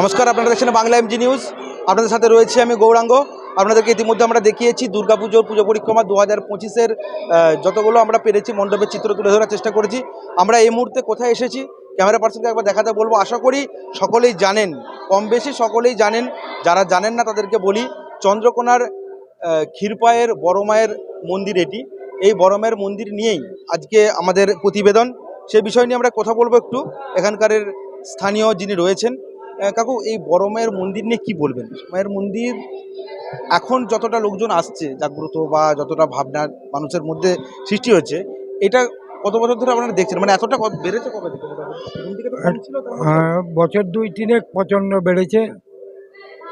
নমস্কার, আপনারা দেখছেন বাংলা এমজি নিউজ আপনাদের সাথে রয়েছে আমি গৌরাঙ্গ। আপনাদেরকে ইতিমধ্যে আমরা দেখিয়েছি দুর্গাপুজোর পুজো পরিক্রমা দু হাজার পঁচিশের যতগুলো আমরা পেরেছি, মণ্ডপের চিত্র তুলে ধরার চেষ্টা করেছি। আমরা এই মুহূর্তে কোথায় এসেছি, ক্যামেরা পার্সনকে একবার দেখাতে বলব। আশা করি সকলেই জানেন কম বেশি সকলেই জানেন, যারা জানেন না তাদেরকে বলি, চন্দ্রকোনার ক্ষীরপায়ের বড় মায়ের মন্দির এটি। এই বড় মায়ের মন্দির নিয়েই আজকে আমাদের প্রতিবেদন। সে বিষয় নিয়ে আমরা কথা বলব একটু। এখানকার স্থানীয় যিনি রয়েছেন কাকু এই বড় মায়ের মন্দির নিয়ে কি বলবেন? মায়ের মন্দির এখন যতটা লোকজন আসছে জাগ্রত বা যতটা ভাবনা মানুষের মধ্যে সৃষ্টি হচ্ছে এটা কত বছর ধরে আপনারা দেখছেন? মানে এতটা বেড়েছে কবে আহ, বছর দুই তিনেক প্রচণ্ড বেড়েছে।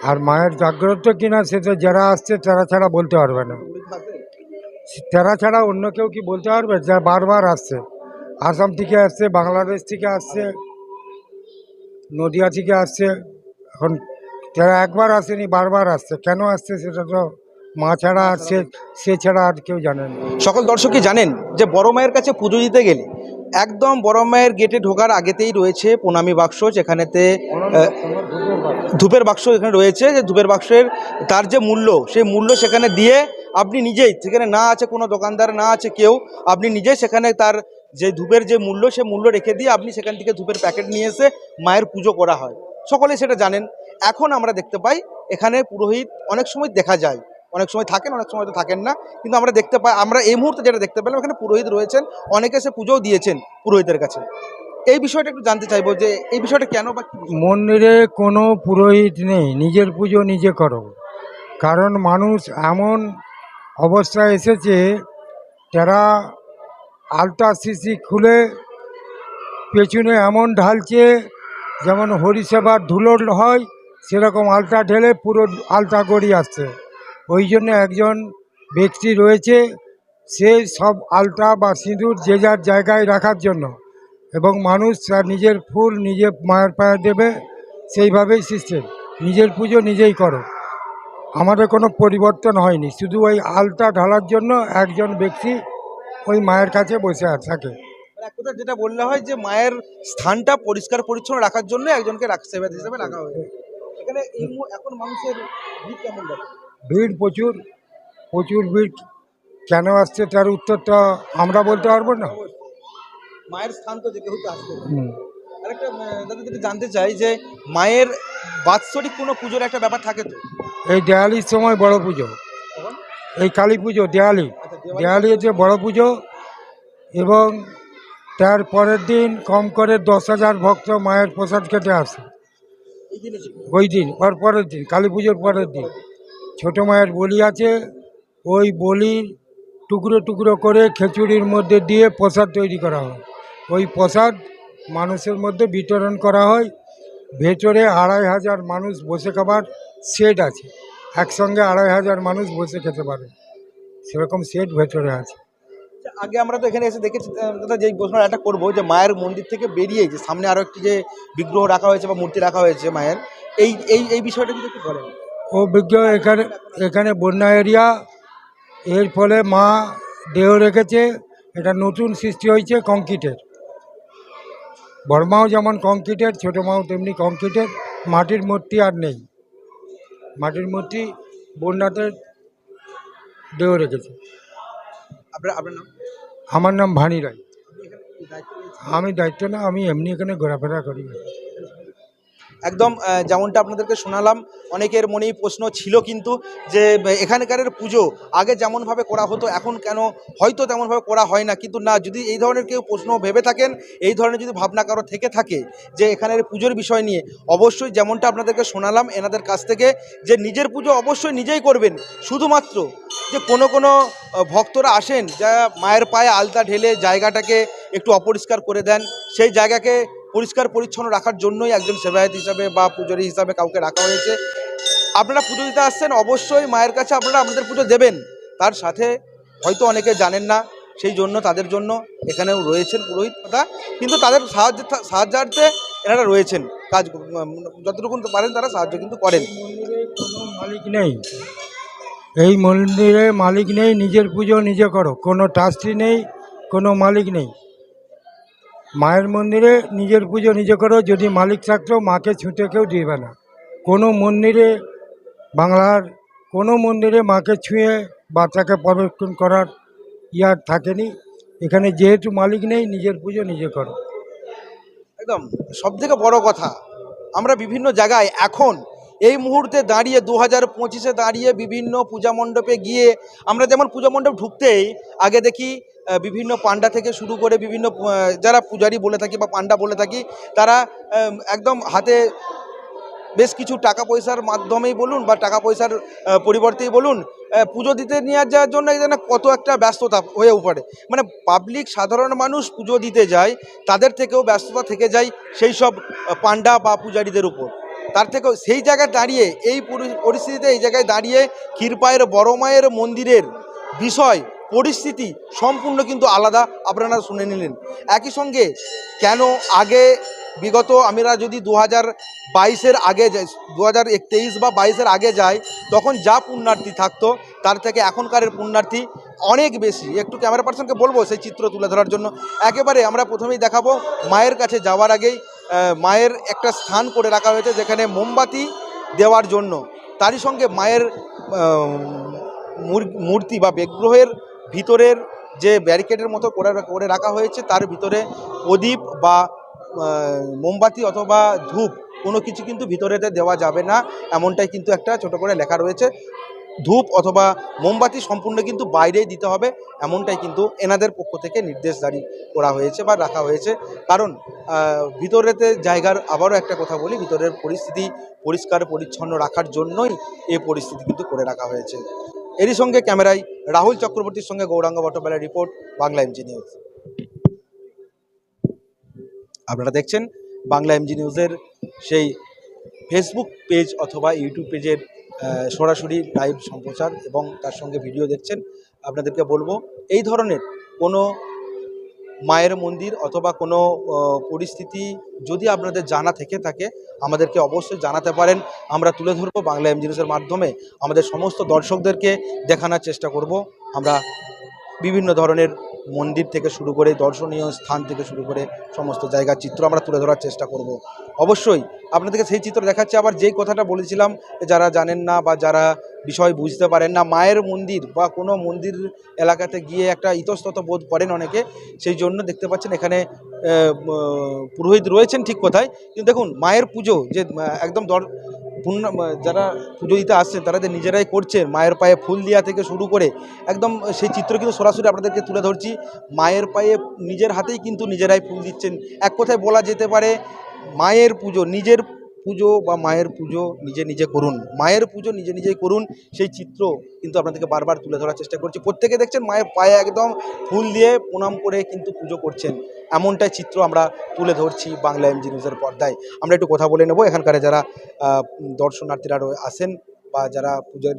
আর মায়ের জাগ্রত কিনা সেটা যারা আসছে তারা ছাড়া বলতে পারবে না। তারা ছাড়া অন্য কেউ কি বলতে পারবে? যা বারবার আসছে। আসাম থেকে আসছে বাংলাদেশ থেকে আসছে। নদিয়া থেকে আসছে, এখন তারা একবার আসেনি, বারবার আসছে। কেন আসছে সেটা তো মা ছাড়া আসছে, সে ছাড়া আর কেউ জানে না। সকল দর্শকই জানেন যে বড় মায়ের কাছে পুজো দিতে গেলে একদম বড় মায়ের গেটে ঢোকার আগেতেই রয়েছে প্রণামী বাক্স, যেখানেতে ধূপের বাক্স এখানে রয়েছে। যে ধূপের বাক্সের তার যে মূল্য, সেই মূল্য সেখানে দিয়ে আপনি নিজেই সেখানে না আছে কোনো দোকানদার, না আছে কেউ, আপনি নিজেই সেখানে তার যে ধূপের যে মূল্য, সে মূল্য রেখে দিয়ে আপনি সেখান থেকে ধূপের প্যাকেট নিয়ে এসে মায়ের পুজো করা হয়। সকলে সেটা জানেন। এখন আমরা দেখতে পাই, এখানে পুরোহিত অনেক সময় দেখা যায়। অনেক সময় থাকেন, অনেক সময় তো থাকেন না। কিন্তু আমরা দেখতে পাই, আমরা এই মুহূর্তে যেটা দেখতে পেলাম, এখানে পুরোহিত রয়েছেন। অনেকে সে পুজোও দিয়েছেন পুরোহিতের কাছে। এই বিষয়টা একটু জানতে চাইব যে, এই বিষয়টা কেন বা মন্দিরে কোনো পুরোহিত নেই। নিজের পুজো নিজে করো। কারণ মানুষ এমন অবস্থায় এসেছে তারা আলতা শিশি খুলে পেছনে এমন ঢালছে যেমন হরিসেবার ধুলো হয়, সেরকম আলতা ঢেলে পুরো আলতা গড়িয়ে আসছে। ওই জন্য একজন ব্যক্তি রয়েছে, সে সব আলতা বা সিঁদুর যে যার জায়গায় রাখার জন্য এবং মানুষ তার নিজের ফুল নিজে মায়ের পায়ে দেবে, সেইভাবেই সিস্টেম। নিজের পুজো নিজেই করো। আমাদের কোনো পরিবর্তন হয়নি। শুধু ওই আলতা ঢালার জন্য একজন ব্যক্তি ওই মায়ের কাছে বসে আর থাকে। এক কথা যেটা বললে হয় যে মায়ের স্থানটা পরিষ্কার পরিচ্ছন্ন রাখার জন্য একজনকে সেবা হিসেবে রাখা হয়েছে। এখানে এখন মানুষের ভিড় কেমন ভিড় প্রচুর। প্রচুর ভিড়। কেন আসছে তার উত্তরটা আমরা বলতে পারব না। মায়ের স্থান তো যে কেউ তো আসবে আরেকটা দাদা যদি জানতে চাই যে মায়ের বাৎসরিক কোনো পুজোর একটা ব্যাপার থাকে তো? এই দেয়ালির সময় বড় পুজো। এই কালী পুজো, দেওয়ালি- দেয়ালি হচ্ছে বড় পুজো এবং তার পরের দিন কম করে দশ হাজার ভক্ত মায়ের প্রসাদ খেতে আসে। ওই দিন, ওর পরের দিন, কালী পুজোর পরের দিন। ছোটো মায়ের বলি আছে, ওই বলির টুকরো টুকরো করে খিচুড়ির মধ্যে দিয়ে প্রসাদ তৈরি করা হয়। ওই প্রসাদ মানুষের মধ্যে বিতরণ করা হয়। ভেতরে আড়াই হাজার মানুষ বসে খাবার সেট আছে। একসঙ্গে আড়াই হাজার মানুষ বসে খেতে পারে। সেরকম সেট ভেতরে আছে। আচ্ছা, আগে আমরা তো এখানে এসে দেখেছি দাদা যে প্রশ্ন একটা করব যে মায়ের মন্দির থেকে বেরিয়ে যে সামনে আরও একটি যে বিগ্রহ রাখা হয়েছে বা মূর্তি রাখা হয়েছে মায়ের এই এই এই বিষয়টা যদি একটু বলেন। অভিজ্ঞ এখানে এখানে বন্যা এরিয়া এর ফলে মা দেহ রেখেছে এটা নতুন সৃষ্টি হয়েছে কংক্রিটের। বড়মাও যেমন কংক্রিটের ছোটো মাও তেমনি কংক্রিটের মাটির মূর্তি আর নেই। মাটির মূর্তি বন্যাতে দেহ রেখেছে। আপনার আপনার নাম? আমার নাম ভানি রায়? আমি দায়িত্ব না আমি এমনি এখানে ঘোরাফেরা করি। একদম যেমনটা আপনাদেরকে শোনালাম, অনেকের মনেই প্রশ্ন ছিল কিন্তু যে, এখানকারের পুজো আগে যেমনভাবে করা হতো, এখন কেন হয়তো তেমনভাবে করা হয় না? কিন্তু না, যদি এই ধরনের কেউ প্রশ্ন ভেবে থাকেন, এই ধরনের যদি ভাবনা কারও থেকে থাকে যে, এখানের পুজোর বিষয় নিয়ে, অবশ্যই যেমনটা আপনাদেরকে শোনালাম এনাদের কাছ থেকে যে, নিজের পুজো অবশ্যই নিজেই করবেন। শুধুমাত্র যে, কোনো কোনো ভক্তরা আসেন যা মায়ের পায়ে আলতা ঢেলে জায়গাটাকে একটু অপরিষ্কার করে দেন, সেই জায়গাকে পরিষ্কার, পরিচ্ছন্ন রাখার জন্যই একজন সেবায়ত হিসাবে বা পুজোরী হিসাবে কাউকে রাখা হয়েছে। আপনারা পুজো দিতে আসছেন, অবশ্যই মায়ের কাছে আপনারা আমাদের পুজো দেবেন। তার সাথে হয়তো অনেকে জানেন না, সেই জন্য, তাদের জন্য এখানেও রয়েছেন পুরোহিত কথা কিন্তু তাদের সাহায্য, সাহায্যার্থে এনারা রয়েছেন। কাজ যতটুকু পারেন তারা সাহায্য কিন্তু করেন। মালিক নেই। এই মন্দিরে মালিক নেই, নিজের পুজো নিজে করো। কোনো ট্রাস্টি নেই, কোনো মালিক নেই। মায়ের মন্দিরে নিজের পুজো নিজে করো, যদি মালিক থাকলেও মাকে ছুঁতে কেউ দিবে না। কোনো মন্দিরে, বাংলার কোনো মন্দিরে মাকে ছুঁয়ে বাচ্চাকে পরিবেক্ষণ করার ইয়ার থাকেনি। এখানে যেহেতু মালিক নেই, নিজের পুজো নিজে করো। একদম সব থেকে বড় কথা, আমরা বিভিন্ন জায়গায় এখন এই মুহূর্তে দাঁড়িয়ে দু হাজার পঁচিশে দাঁড়িয়ে বিভিন্ন পূজা মণ্ডপে গিয়ে আমরা যেমন পূজা মণ্ডপ ঢুকতেই, আগে দেখি বিভিন্ন পান্ডা থেকে শুরু করে বিভিন্ন যারা পূজারি বলে থাকি বা পান্ডা বলে থাকি, তারা একদম হাতে বেশ কিছু টাকা পয়সার মাধ্যমেই বলুন বা টাকা পয়সার পরিবর্তেই বলুন পুজো দিতে নিয়ে যাওয়ার জন্য যেন কত একটা ব্যস্ততা হয়ে পড়ে মানে পাবলিক সাধারণ মানুষ পুজো দিতে যায়, তাদের থেকেও ব্যস্ততা থেকে যায় সেই সব পান্ডা বা পূজারীদের উপর। তার থেকেও সেই জায়গায় দাঁড়িয়ে, এই পরিস্থিতিতে এই জায়গায় দাঁড়িয়ে ক্ষীরপায়ের বড় মায়ের মন্দিরের বিষয় পরিস্থিতি সম্পূর্ণ কিন্তু আলাদা। আপনারা শুনে নিলেন। একই সঙ্গে কেন আগে বিগত আমরা যদি দু হাজার বাইশের আগে যাই দু হাজার তেইশ বা বাইশের আগে যাই তখন যা পুণ্যার্থী থাকতো, তার থেকে এখনকারের পুণ্যার্থী অনেক বেশি। একটু ক্যামেরা পার্সনকে বলব সেই চিত্র তুলে ধরার জন্য। একেবারে আমরা প্রথমেই দেখাবো মায়ের কাছে যাওয়ার আগেই মায়ের একটা স্থান করে রাখা হয়েছে যেখানে মোমবাতি দেওয়ার জন্য। তারই সঙ্গে মায়ের মূর্তি বা বিগ্রহের ভিতরের যে ব্যারিকেডের মতো করে করে রাখা হয়েছে, তার ভিতরে প্রদীপ বা মোমবাতি অথবা ধূপ, কোনো কিছু কিন্তু ভিতরেতে দেওয়া যাবে না, এমনটাই কিন্তু একটা ছোট করে লেখা রয়েছে। ধূপ অথবা মোমবাতি সম্পূর্ণ কিন্তু বাইরেই দিতে হবে, এমনটাই কিন্তু এনাদের পক্ষ থেকে নির্দেশ জারি করা হয়েছে বা রাখা হয়েছে। কারণ ভিতরেতে জায়গার আবারও একটা কথা বলি, ভিতরের পরিস্থিতি পরিষ্কার পরিচ্ছন্ন রাখার জন্যই এই পরিস্থিতি কিন্তু করে রাখা হয়েছে। এরই সঙ্গে ক্যামেরায় রাহুল চক্রবর্তীর সঙ্গে গৌরাঙ্গ ভট্টবেলার রিপোর্ট, বাংলা এমজি নিউজ আপনারা দেখছেন বাংলা এমজি নিউজের সেই ফেসবুক পেজ অথবা ইউটিউব পেজের সরাসরি লাইভ সম্প্রচার এবং তার সঙ্গে ভিডিও দেখছেন। আপনাদেরকে বলব, এই ধরনের কোনো মায়ের মন্দির অথবা কোনো পরিস্থিতি যদি আপনাদের জানা থেকে থাকে, আমাদেরকে অবশ্যই জানাতে পারেন। আমরা তুলে ধরবো বাংলা এম নিউজের মাধ্যমে। আমাদের সমস্ত দর্শকদেরকে দেখানোর চেষ্টা করব। আমরা বিভিন্ন ধরনের মন্দির থেকে শুরু করে, দর্শনীয় স্থান থেকে শুরু করে সমস্ত জায়গার চিত্র আমরা তুলে ধরার চেষ্টা করব। অবশ্যই আপনাদেরকে সেই চিত্র দেখাচ্ছে। আবার যেই কথাটা বলেছিলাম, যারা জানেন না বা যারা বিষয় বুঝতে পারেন না। মায়ের মন্দির বা কোনো মন্দির এলাকাতে গিয়ে একটা ইতস্তত বোধ করেন অনেকে। সেই জন্য দেখতে পাচ্ছেন এখানে পুরোহিত রয়েছেন ঠিক কোথায়। কিন্তু দেখুন, মায়ের পুজো যে একদম দর, পূর্ণ যারা পুজো দিতে আসছেন, তারা যে নিজেরাই করছেন, মায়ের পায়ে ফুল দেওয়া থেকে শুরু করে, একদম সেই চিত্র কিন্তু সরাসরি আপনাদেরকে তুলে ধরছি। মায়ের পায়ে নিজের হাতেই কিন্তু নিজেরাই ফুল দিচ্ছেন। এক কথায় বলা যেতে পারে, মায়ের পুজো, নিজের পুজো বা মায়ের পুজো নিজে নিজে করুন। মায়ের পুজো নিজে নিজেই করুন, সেই চিত্র কিন্তু আপনাদেরকে বারবার তুলে ধরার চেষ্টা করছি। প্রত্যেকে দেখছেন মায়ের পায়ে একদম ফুল দিয়ে প্রণাম করে কিন্তু পুজো করছেন। এমনটাই চিত্র আমরা তুলে ধরছি বাংলা এমজি নিউজের পর্দায়। আমরা একটু কথা বলে নেব, এখানকার যারা দর্শনার্থীরা আসেন বা যারা পুজোর,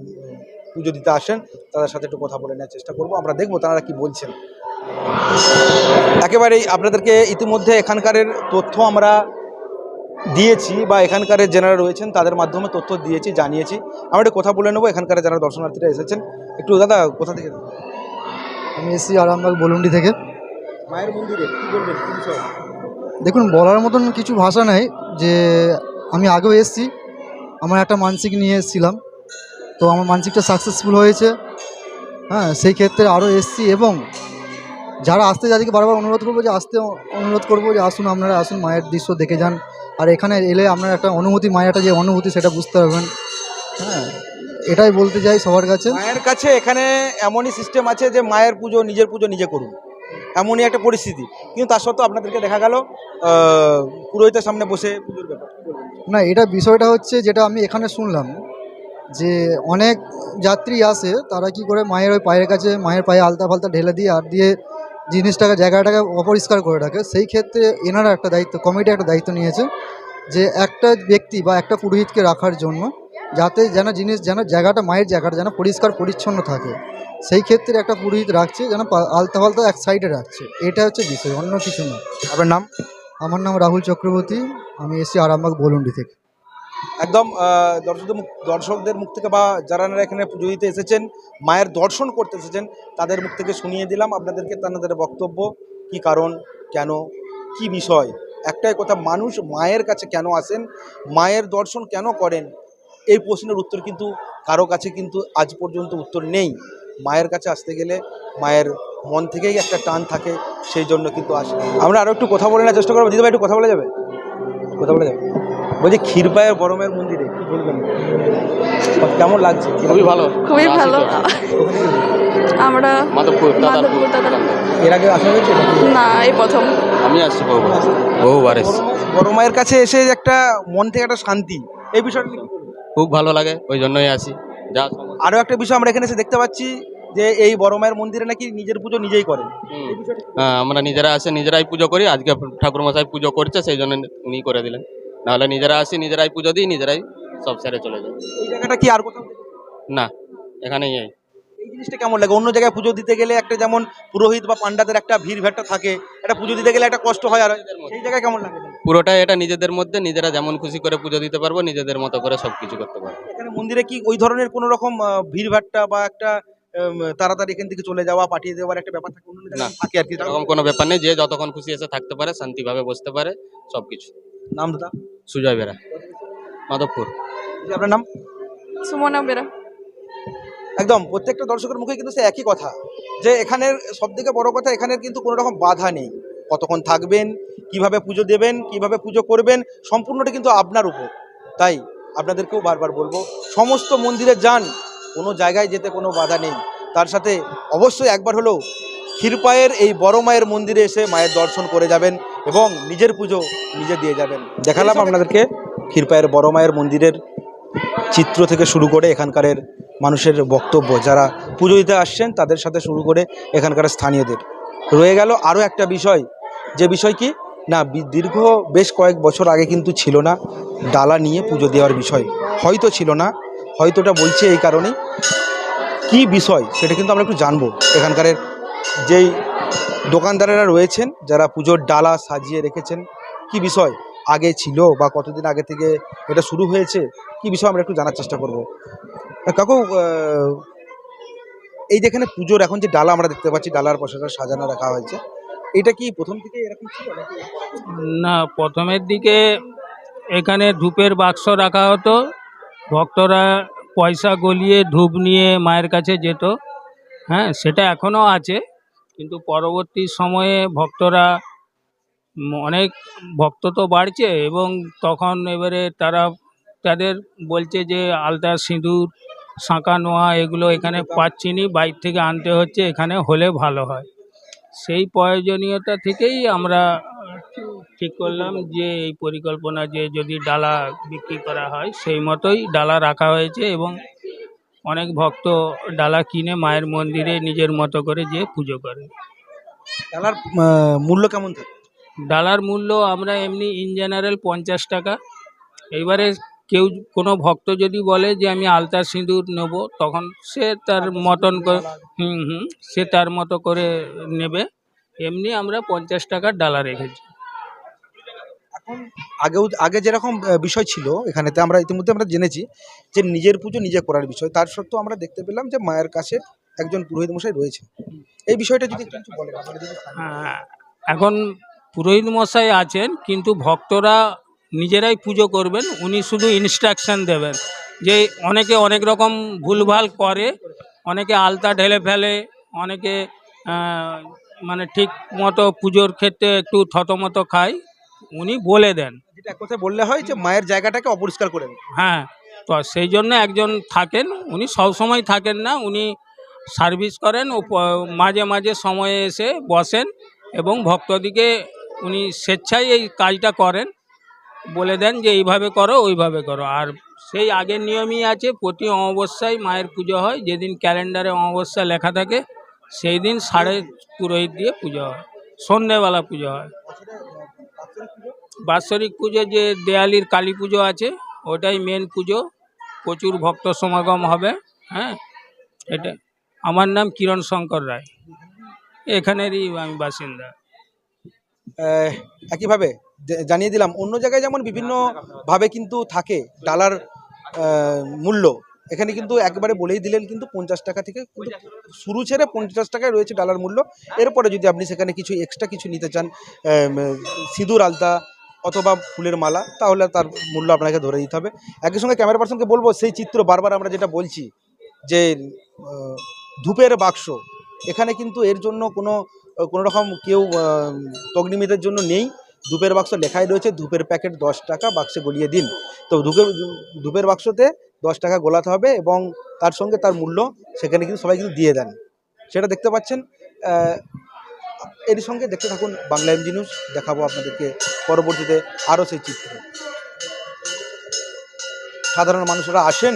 পুজো দিতে আসেন, তাদের সাথে একটু কথা বলে নেওয়ার চেষ্টা করব। আমরা দেখব তারা কি বলছেন। একেবারেই আপনাদেরকে ইতিমধ্যে এখানকারের তথ্য আমরা দিয়েছি বা এখানকার যারা রয়েছেন তাদের মাধ্যমে তথ্য দিয়েছি জানিয়েছি। আমরা একটু কথা বলে নেব এখানকার যারা দর্শনার্থীরা এসেছেন। একটু দাদা কোথা থেকে? আমি এসেছি আরামবাগ বলুন্ডি থেকে। মায়ের মন্দিরে কি বলবেন? দেখুন বলার মতন কিছু ভাষা নাই যে আমি আগেও এসেছি। আমার একটা মানসিক নিয়ে এসেছিলাম। তো আমার মানসিকটা সাকসেসফুল হয়েছে। হ্যাঁ সেই ক্ষেত্রে আরও এসেছি এবং যারা আসতে যাদেরকে বারবার অনুরোধ করব যে আসতে অনুরোধ করব যে আসুন আপনারা আসুন মায়ের দৃশ্য দেখে যান। আর এখানে এলে আপনার একটা অনুভূতি মায়ের একটা যে অনুভূতি সেটা বুঝতে পারবেন। হ্যাঁ এটাই বলতে চাই সবার কাছে। মায়ের কাছে এখানে এমনই সিস্টেম আছে যে মায়ের পুজো নিজের পুজো নিজে করুন। এমনই একটা পরিস্থিতি। কিন্তু তার সত্ত্বেও আপনাদেরকে দেখা গেল পুরোহিতের সামনে বসে পুজোর ব্যাপার। না এটা বিষয়টা হচ্ছে যেটা আমি এখানে শুনলাম যে অনেক যাত্রী আসে তারা কি করে মায়ের ওই পায়ের কাছে মায়ের পায়ে আলতা ফালতা ঢেলে দিয়ে আর দিয়ে জিনিসটাকে জায়গাটাকে অপরিষ্কার করে রাখে। সেই ক্ষেত্রে এনারা একটা দায়িত্ব কমিটি একটা দায়িত্ব নিয়েছে যে একটা ব্যক্তি বা একটা পুরোহিতকে রাখার জন্য যাতে যেন জিনিস যেন জায়গাটা মায়ের জায়গাটা যেন পরিষ্কার পরিচ্ছন্ন থাকে। সেই ক্ষেত্রে একটা পুরোহিত রাখছে যেন আলতা ফালতা এক সাইডে রাখছে। এটা হচ্ছে বিষয় অন্য কিছু না। আপনার নাম? আমার নাম রাহুল চক্রবর্তী আমি এসছি আরামবাগ বলুন্ডি থেকে। একদম দর্শকদের দর্শকদের মুখ থেকে বা যারা এখানে পুজো দিতে এসেছেন, মায়ের দর্শন করতে এসেছেন, তাদের মুখ থেকে শুনিয়ে দিলাম আপনাদেরকে তাদের বক্তব্য, কি কারণ, কেন, কি বিষয়, একটাই কথা, মানুষ মায়ের কাছে কেন আসেন, মায়ের দর্শন কেন করেন, এই প্রশ্নের উত্তর কিন্তু কারও কাছে কিন্তু আজ পর্যন্ত উত্তর নেই। মায়ের কাছে আসতে গেলে মায়ের মন থেকেই একটা টান থাকে, সেই জন্য কিন্তু আসে আমরা আরও একটু কথা বলে নেওয়ার চেষ্টা করব। দিদিভাই, একটু কথা বলে যাবে? কথা বলে যাবে? বলছি ক্ষীরপায়ের বড়মের মন্দিরে কি বলবেন। কেমন লাগছে? খুবই ভালো। খুবই ভালো। আমরা মাধবপুর মাধবপুর এর আগে আসা হয়েছে না এই প্রথম। আমি আসছি বহুবার। বহুবার এসছি। বড় মায়ের কাছে এসে একটা মন থেকে একটা শান্তি এই বিষয়টা কি খুব ভালো লাগে ওই জন্যই আসি যা আরও একটা বিষয় আমরা এখানে এসে দেখতে পাচ্ছি যে এই বড় মায়ের মন্দিরে নাকি নিজের পুজো নিজেই করেন। হুম। হ্যাঁ আমরা নিজেরা আসে নিজেরাই পুজো করি আজকে ঠাকুর মশাই পুজো করছে সেই জন্য উনি করে দিলেন। নাহলে নিজেরা আসি নিজেরাই পুজো দিই নিজেরাই সব সেরে চলে যাই। এই জায়গাটা কি আর কোথাও? না এখানেই এই এই জিনিসটা কেমন লাগে? অন্য জায়গায় পুজো দিতে গেলে একটা যেমন পুরোহিত বা পান্ডাদের একটা ভিড় ভাট্টা থাকে একটা পুজো দিতে গেলে একটা কষ্ট হয় আর। সেই জায়গায় কেমন লাগে? পুরোটাই এটা নিজেদের মধ্যে নিজেরা যেমন খুশি করে পুজো দিতে পারব নিজেদের মতো করে সব কিছু করতে পারব। এখানে মন্দিরে কি ওই ধরনের কোনো রকম ভিড় ভাট্টা বা একটা তাড়াতাড়ি এখান থেকে চলে যাওয়া পাঠিয়ে দেওয়ার একটা ব্যাপার থাকে? জায়গায় থাকে আর কি? এরকম কোনো ব্যাপার নেই যে যতক্ষণ খুশি এসে থাকতে পারে শান্তিভাবে বসতে পারে সব কিছু নাম দাদা? সুজয় বেরা মাধবপুর। আপনার নাম? সুমনা বেরা। একদম প্রত্যেকটা দর্শকের মুখে কিন্তু সে একই কথা যে এখানের সব থেকে বড় কথা এখানের কিন্তু কোনো রকম বাধা নেই। কতক্ষণ থাকবেন কীভাবে পুজো দেবেন কীভাবে পুজো করবেন সম্পূর্ণটা কিন্তু আপনার উপর। তাই আপনাদেরকেও বারবার বলব সমস্ত মন্দিরে যান কোনো জায়গায় যেতে কোনো বাধা নেই। তার সাথে অবশ্যই একবার হলেও ক্ষীরপায়ের এই বড় মায়ের মন্দিরে এসে মায়ের দর্শন করে যাবেন। এবং নিজের পুজো নিজে দিয়ে যাবেন। দেখালাম আপনাদেরকে ক্ষীরপায়ের বড় মায়ের মন্দিরের চিত্র থেকে শুরু করে এখানকারের মানুষের বক্তব্য। যারা পুজো দিতে আসছেন, তাদের সাথে শুরু করে এখানকার স্থানীয়দের। রয়ে গেল আরও একটা বিষয়। যে বিষয় কি? না দীর্ঘ বেশ কয়েক বছর আগে কিন্তু ছিল না ডালা নিয়ে পুজো দেওয়ার বিষয়। হয়তো ছিল না হয়তো ওটা বলছে এই কারণেই। কি বিষয়? সেটা কিন্তু আমরা একটু জানব। এখানকারের যেই দোকানদারেরা রয়েছেন, যারা পুজোর ডালা সাজিয়ে রেখেছেন। কি বিষয় আগে ছিল বা কতদিন আগে থেকে এটা শুরু হয়েছে? কি বিষয় আমরা একটু জানার চেষ্টা করব। কাকু এই যেখানে পুজোর এখন যে ডালা আমরা দেখতে পাচ্ছি, ডালার পাশে সাজানো রাখা হয়েছে, এটা কি প্রথম থেকে এরকম ছিল না, প্রথমের দিকে এখানে ধূপের বাক্স রাখা হতো। ভক্তরা পয়সা গলিয়ে ধূপ নিয়ে মায়ের কাছে যেত। হ্যাঁ সেটা এখনও আছে। কিন্তু পরবর্তী সময়ে ভক্তরা অনেক ভক্ত তো বাড়ছে এবং তখন এবারে তারা তাদের বলছে যে আলতা সিঁদুর শাঁকা নোয়া এগুলো এখানে পাচ্ছিনি বাইর থেকে আনতে হচ্ছে, এখানে হলে ভালো হয়। সেই প্রয়োজনীয়তা থেকেই আমরা ঠিক করলাম যে এই পরিকল্পনা যে যদি ডালা বিক্রি করা হয়, সেই মতোই ডালা রাখা হয়েছে এবং অনেক ভক্ত ডালা কিনে মায়ের মন্দিরে নিজের মতো করে যে পুজো করে। ডালার মূল্য কেমন থাকে? ডালার মূল্য আমরা এমনি ইন জেনারেল পঞ্চাশ টাকা। এবারে কেউ কোনো ভক্ত যদি বলে যে আমি আলতা সিঁদুর নেব তখন সে তার মতন করে হুম হুম সে তার মতো করে নেবে। এমনি আমরা পঞ্চাশ টাকার ডালা রেখেছি। আগেও আগে যেরকম বিষয় ছিল এখানেতে আমরা ইতিমধ্যে আমরা জেনেছি যে নিজের পুজো নিজে করার বিষয়। তার সত্ত্বেও আমরা দেখতে পেলাম যে মায়ের কাছে একজন পুরোহিত মশাই রয়েছে। এই বিষয়টা যদি কিছু যদি হ্যাঁ, এখন পুরোহিত মশাই আছেন কিন্তু ভক্তরা নিজেরাই পুজো করবেন উনি শুধু ইনস্ট্রাকশন দেবেন। যে অনেকে অনেক রকম ভুলভাল করে অনেকে আলতা ঢেলে ফেলে অনেকে মানে ঠিক মতো পুজোর ক্ষেত্রে একটু থতমত খায়। উনি বলে দেন। যেটা এক বললে হয় যে মায়ের জায়গাটাকে অপরিষ্কার করে দেন। হ্যাঁ তো সেই জন্য একজন থাকেন উনি সবসময় থাকেন না উনি সার্ভিস করেন ও মাঝে মাঝে সময়ে এসে বসেন এবং ভক্তদিকে উনি স্বেচ্ছায় এই কাজটা করেন বলে দেন যে এইভাবে করো ওইভাবে করো। আর সেই আগের নিয়মই আছে প্রতি অমাবস্যায় মায়ের পুজো হয় যেদিন ক্যালেন্ডারে অমাবস্যা লেখা থাকে সেই দিন সাড়ে পুরোহিত দিয়ে পুজো হয় সন্ধেবেলা পুজো হয়। বাৎসরিক পুজো যে দেয়ালির কালী পুজো আছে, ওটাই মেন পুজো। প্রচুর ভক্ত সমাগম হবে হ্যাঁ? এটা, আমার নাম কিরণ শঙ্কর রায়। এখানেরই আমি বাসিন্দা। একইভাবে জানিয়ে দিলাম, অন্য জায়গায় যেমন বিভিন্ন ভাবে কিন্তু থাকে ডালার মূল্য, এখানে কিন্তু একবারে বলেই দিলেন কিন্তু পঞ্চাশ টাকা থেকে শুরু ছেড়ে পঞ্চাশ টাকায় রয়েছে ডালার মূল্য। এরপরে যদি আপনি সেখানে কিছু এক্সট্রা কিছু নিতে চান সিঁদুর, আলতা অথবা ফুলের মালা, তাহলে তার মূল্য আপনাকে ধরে দিতে হবে। একই সঙ্গে ক্যামেরা পার্সনকে বলব, সেই চিত্র বারবার আমরা যেটা বলছি, যে ধূপের বাক্স, এখানে কিন্তু এর জন্য কোনো কোনো রকম কেউ তগ্নিমিতের জন্য নেই। ধূপের বাক্স লেখাই রয়েছে, ধূপের প্যাকেট দশ টাকা, বাক্সে গলিয়ে দিন। তো ধূপের ধূপের বাক্সতে দশ টাকা গোলাতে হবে এবং তার সঙ্গে তার মূল্য সেখানে কিন্তু সবাই কিন্তু দিয়ে দেন। সেটা দেখতে পাচ্ছেন এর সঙ্গে দেখতে থাকুন বাংলা এমজি নিউজ দেখাবো আপনাদেরকে পরবর্তীতে আরও সেই চিত্র। সাধারণ মানুষরা আসেন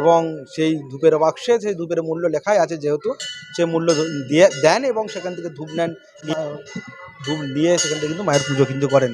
এবং সেই ধূপের বাক্সে সেই ধূপের মূল্য লেখাই আছে যেহেতু সে মূল্য দিয়ে দেন এবং সেখান থেকে ধূপ নেন ধূপ নিয়ে সেখান থেকে কিন্তু মায়ের পুজো কিন্তু করেন।